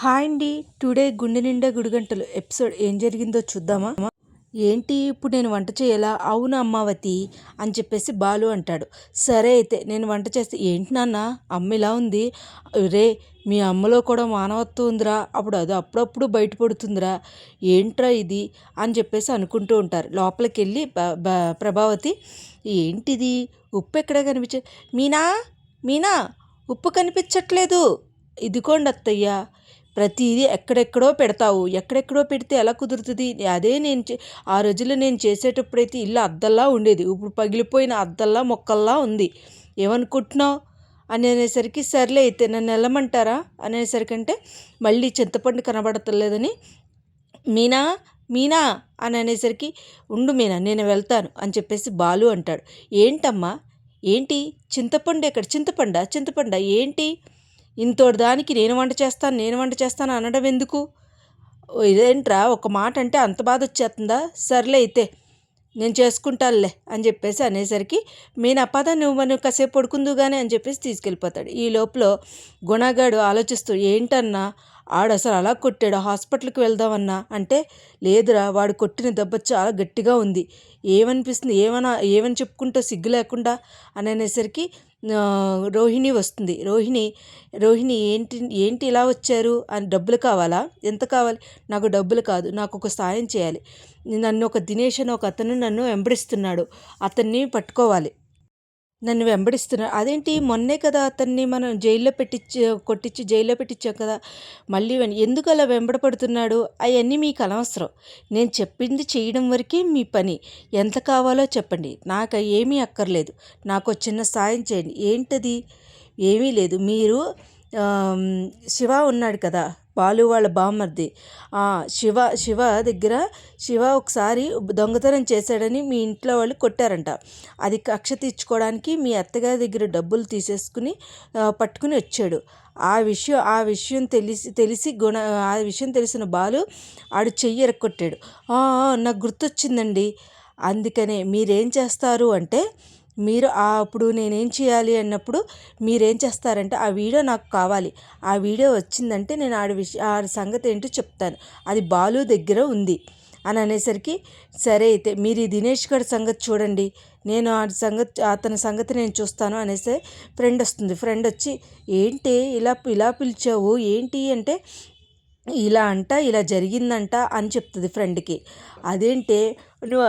Hi అండి. Today గుండె నిండా గుడిగంటలు ఎపిసోడ్ ఏం జరిగిందో చూద్దామా? ఏంటి ఇప్పుడు నేను వంట చేయాలా? అవును అమ్మావతి? అని చెప్పేసి బాలు అంటాడు. సరే అయితే నేను వంట చేస్తే ఏంటి నాన్న? అమ్మ ఇలా ఉంది. రే మీ అమ్మలో కూడా మానవత్వం ఉందిరా. అప్పుడు అది అప్పుడప్పుడు బయటపడుతుందిరా. ఏంట్రా ఇది? అని చెప్పేసి అనుకుంటూ ఉంటారు. లోపలికి వెళ్ళి ప్రభావతి ఏంటిది? ఉప్పు ఎక్కడ కనిపించే? మీనా? మీనా? ఉప్పు కనిపించట్లేదు. ఇదిగోండి అత్తయ్య. ప్రతిదీ ఎక్కడెక్కడో పెడతావు. ఎక్కడెక్కడో పెడితే ఎలా కుదురుతుంది? అదే నేను ఆ రోజుల్లో నేను చేసేటప్పుడైతే ఇల్లు అద్దల్లా ఉండేది. ఇప్పుడు పగిలిపోయిన అద్దల్లా మొక్కల్లా ఉంది. ఏమనుకుంటున్నావు? అని అనేసరికి సర్లే అయితే నన్ను వెళ్ళమంటారా? అనేసరికి అంటే మళ్ళీ చింతపండు కనబడతలేదని. మీనా? మీనా? అని అనేసరికి ఉండు మీనా నేను వెళ్తాను. అని చెప్పేసి బాలు అంటాడు. ఏంటమ్మా? ఏంటి? చింతపండు ఎక్కడ? చింతపండా? చింతపండా? ఏంటి? ఇంతోటి దానికి నేను వంట చేస్తాను నేను వంట చేస్తాను అనడం ఎందుకు? ఇదేంట్రా ఒక మాట అంటే అంత బాధ వచ్చేస్తుందా? సర్లే అయితే నేను చేసుకుంటానులే అని చెప్పేసి అనేసరికి నేను అప్పద నువ్వు మనం కాసేపు పడుకుందు కానీ అని చెప్పేసి తీసుకెళ్ళిపోతాడు. ఈ లోపల గుణగాడు ఆలోచిస్తూ ఏంటన్నా ఆడు అసలు అలా కొట్టాడు హాస్పిటల్కి వెళ్దామన్నా? అంటే లేదురా వాడు కొట్టిన దెబ్బ చాలా గట్టిగా ఉంది. ఏమనిపిస్తుంది? ఏమన్నా ఏమని చెప్పుకుంటూ సిగ్గు లేకుండా? అని అనేసరికి రోహిణి వస్తుంది. రోహిణి రోహిణి ఏంటి ఏంటి ఇలా వచ్చారు? అని డబ్బులు కావాలా? ఎంత కావాలి? నాకు డబ్బులు కాదు. నాకు ఒక సాయం చేయాలి. నన్ను ఒక దినేష్ అని ఒక అతను నన్ను వెంబడిస్తున్నాడు. అతన్ని పట్టుకోవాలి. నన్ను వెంబడిస్తున్నారు. అదేంటి? మొన్నే కదా అతన్ని మనం జైల్లో పెట్టించి కొట్టించి జైల్లో పెట్టించాం కదా. మళ్ళీ ఎందుకు అలా వెంబడపడుతున్నాడు? అవన్నీ మీకు అనవసరం. నేను చెప్పింది చేయడం వరకే మీ పని. ఎంత కావాలో చెప్పండి. నాకు ఏమీ అక్కర్లేదు. నాకు చిన్న సాయం చేయండి. ఏంటది? ఏమీ లేదు. మీరు శివ ఉన్నాడు కదా. బాలు వాళ్ళ బామ్మర్ది. శివ శివ దగ్గర శివ ఒకసారి దొంగతనం చేశాడని మీ ఇంట్లో వాళ్ళు కొట్టారంట. అది కక్ష తీర్చుకోవడానికి మీ అత్తగారి దగ్గర డబ్బులు తీసేసుకుని పట్టుకుని వచ్చాడు. ఆ విషయం ఆ విషయం తెలిసి తెలిసి గుణ ఆ విషయం తెలిసిన బాలు ఆడు చెయ్యి ఎరక్కొట్టాడు నాకు గుర్తొచ్చిందండి. అందుకనే మీరేం చేస్తారు అంటే మీరు అప్పుడు నేనేం చేయాలి అన్నప్పుడు మీరేం చేస్తారంటే ఆ వీడియో నాకు కావాలి. ఆ వీడియో వచ్చిందంటే నేను ఆడి విషయం ఆ సంగతి ఏంటో చెప్తాను. అది బాలు దగ్గర ఉంది. అని అనేసరికి సరే అయితే మీరు ఈ దినేష్ గారి సంగతి చూడండి. నేను ఆ సంగతి అతని సంగతి నేను చూస్తాను అనేసి ఫ్రెండ్ వస్తుంది. ఫ్రెండ్ వచ్చి ఏంటి ఇలా ఇలా పిలిచావు? ఏంటి అంటే ఇలా అంట ఇలా జరిగిందంట అని చెప్తుంది ఫ్రెండ్కి. అదేంటే నువ్వు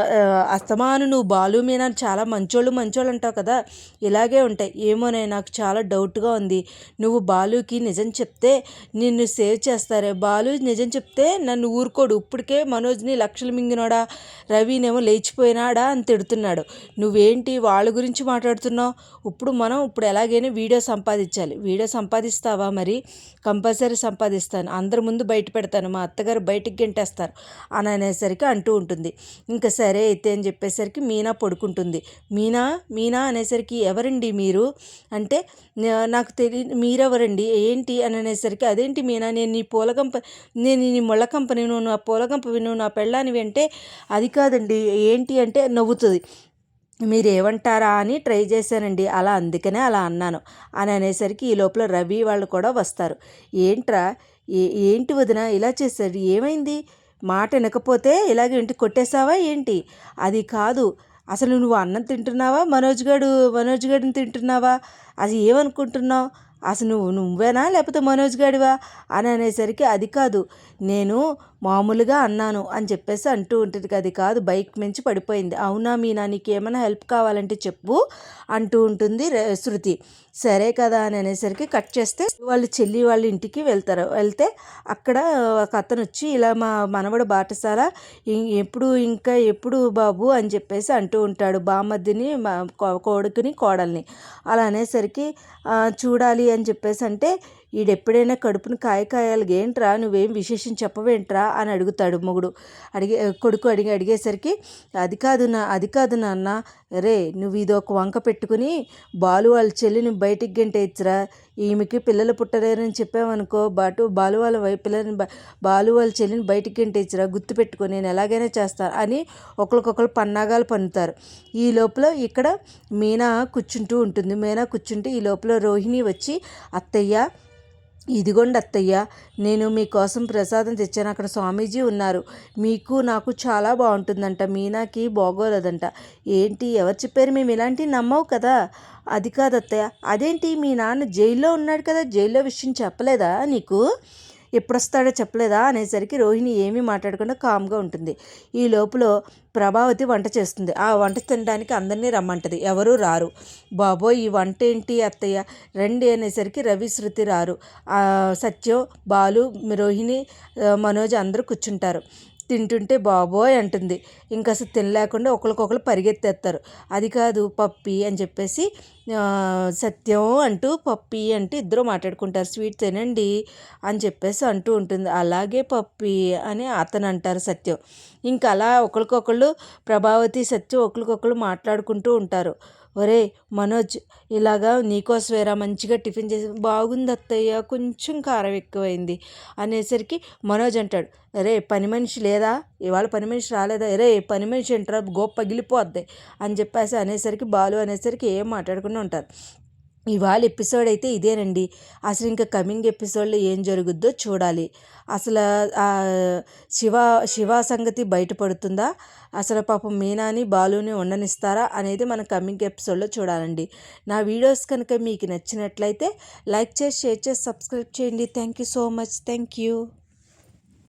అస్తమాను నువ్వు బాలు మీద చాలా మంచోళ్ళు మంచోళ్ళు అంటావు కదా ఇలాగే ఉంటాయి. ఏమోనే నాకు చాలా డౌట్గా ఉంది. నువ్వు బాలుకి నిజం చెప్తే నిన్ను సేవ్ చేస్తారే? బాలు నిజం చెప్తే నన్ను ఊరుకోడు. ఇప్పటికే మనోజ్ని లక్షలు మింగినాడా? రవినేమో లేచిపోయినాడా అని తిడుతున్నాడు. నువ్వేంటి వాళ్ళ గురించి మాట్లాడుతున్నావు? ఇప్పుడు మనం ఇప్పుడు ఎలాగైనా వీడియో సంపాదించాలి. వీడియో సంపాదిస్తావా మరి? కంపల్సరీ సంపాదిస్తాను. అందరి ముందు బయట పెడతాను. మా అత్తగారు బయటికి గెంటేస్తారు. అని అనేసరికి అంటూ ఉంటుంది. ఇంకా సరే అయితే అని చెప్పేసరికి మీనా పడుకుంటుంది. మీనా మీనా అనేసరికి ఎవరండి మీరు? అంటే నాకు తెలియ మీరెవరండి? ఏంటి? అని అనేసరికి అదేంటి మీనా నేను నీ పూల కంప నేను నీ ముళ్ళ కంపెనీను నా పూల కంపెనీను నువ్వు నా పెళ్ళానివి అంటే అది కాదండి. ఏంటి అంటే నవ్వుతుంది. మీరు ఏమంటారా అని ట్రై చేశానండి. అలా అందుకనే అలా అన్నాను. అని అనేసరికి ఈ లోపల రవి వాళ్ళు కూడా వస్తారు. ఏంట్రా? ఏ ఏంటి వదిన? ఇలా చేశారు? ఏమైంది? మాట వినకపోతే ఇలాగ ఇంటికి కొట్టేశావా ఏంటి? అది కాదు. అసలు నువ్వు అన్నం తింటున్నావా? మనోజ్ గడు మనోజ్ గడిని తింటున్నావా? అది ఏమనుకుంటున్నావు? అసలు నువ్వు నువ్వేనా లేకపోతే మనోజ్ గడివా? అని అనేసరికి అది కాదు. నేను మామూలుగా అన్నాను అని చెప్పేసి అంటూ ఉంటుంది అది కాదు బైక్ మించి పడిపోయింది. అవునా మీనా నీకు ఏమైనా హెల్ప్ కావాలంటే చెప్పు అంటూ ఉంటుంది శృతి. సరే కదా అని అనేసరికి కట్ చేస్తే వాళ్ళు చెల్లి వాళ్ళ ఇంటికి వెళ్తారు. వెళ్తే అక్కడ ఒక అతను వచ్చి ఇలా మా మనవడు బాటసాల ఎప్పుడు ఇంకా ఎప్పుడు బాబు? అని చెప్పేసి అంటూ ఉంటాడు బామద్దిని కొడుకుని కోడల్ని. అలా అనేసరికి చూడాలి అని చెప్పేసి అంటే ఈడెప్పుడైనా కడుపును కాయ కాయాలి ఏంట్రా నువ్వేం విశేషం చెప్పవేంట్రా అని అడుగుతాడు మొగుడు. అడిగే కొడుకు అడిగి అడిగేసరికి అది కాదు నా అది కాదు నాన్న. రే నువ్వు ఇది ఒక వంక పెట్టుకుని బాలు వాళ్ళ చెల్లిని బయటికి గంటేచ్చరా ఈమెకి పిల్లలు పుట్టలేరని చెప్పామనుకో బాటు బాలు వాళ్ళ పిల్లల్ని బాలు వాళ్ళ చెల్లిని బయటికి గంటేచ్చరా గుర్తు పెట్టుకొని నేను ఎలాగైనా చేస్తాను అని ఒకరికొకరు పన్నాగాలు పన్నుతారు. ఈ లోపల ఇక్కడ మీనా కూర్చుంటూ ఉంటుంది. మీనా కూర్చుంటే ఈ లోపల రోహిణి వచ్చి అత్తయ్య ఇదిగోండి అత్తయ్య నేను మీకోసం ప్రసాదం తెచ్చాను. అక్కడ స్వామీజీ ఉన్నారు. మీకు నాకు చాలా బాగుంటుందంట. మీనాకి బాగోలేదంట. ఏంటి? ఎవరు చెప్పారు? మేము ఇలాంటివి నమ్మవు కదా. అది కాదత్తయ్య. అదేంటి? మీ నాన్న జైల్లో ఉన్నాడు కదా. జైల్లో విషయం చెప్పలేదా నీకు? ఎప్పుడొస్తాడో చెప్పలేదా అనేసరికి రోహిణి ఏమీ మాట్లాడకుండా కామ్గా ఉంటుంది. ఈ లోపల ప్రభావతి వంట చేస్తుంది. ఆ వంట తినడానికి అందరినీ రమ్మంటది. ఎవరూ రారు. బాబోయ్ ఈ వంట ఏంటి అత్తయ్య? రండి అనేసరికి రవి శృతి రారు. సత్యం బాలు రోహిణి మనోజ్ అందరూ కూర్చుంటారు. తింటుంటే బాబోయ్ అంటుంది. ఇంకా అసలు తినలేకుండా ఒకరికొకరు పరిగెత్తేస్తారు. అది కాదు పప్పి అని చెప్పేసి సత్యం అంటూ పప్పి అంటూ ఇద్దరు మాట్లాడుకుంటారు. స్వీట్ తినండి అని చెప్పేసి అంటూ ఉంటుంది. అలాగే పప్పి అని అతను అంటారు సత్యం. ఇంకా అలా ఒకరికొకళ్ళు ప్రభావతి సత్యం ఒకరికొకళ్ళు మాట్లాడుకుంటూ ఉంటారు. ఒరే మనోజ్ ఇలాగా నీకోసమేరా మంచిగా టిఫిన్ చేసి బాగుంది అత్తయ్య కొంచెం కారం ఎక్కువైంది అనేసరికి మనోజ్ అంటాడు. అరే పని మనిషి లేదా? ఇవాళ పని మనిషి రాలేదా? అరే పని మనిషి ఏంట్రా? గోప్ప పగిలిపోద్ది అని చెప్పేసి అనేసరికి బాలు అనేసరికి ఏం మాట్లాడకుండా ఉంటారు. ఇవాళ ఎపిసోడ్ అయితే ఇదేనండి. అసలు ఇంకా కమింగ్ ఎపిసోడ్లో ఏం జరుగుద్దో చూడాలి. అసలు శివ శివ సంగతి బయటపడుతుందా? అసలు పాపం మీనాని బాలుని ఉండనిస్తారా అనేది మనం కమింగ్ ఎపిసోడ్లో చూడాలండి. నా వీడియోస్ కనుక మీకు నచ్చినట్లయితే లైక్ చేసి షేర్ చేసి సబ్స్క్రైబ్ చేయండి. Thank you so much. Thank you.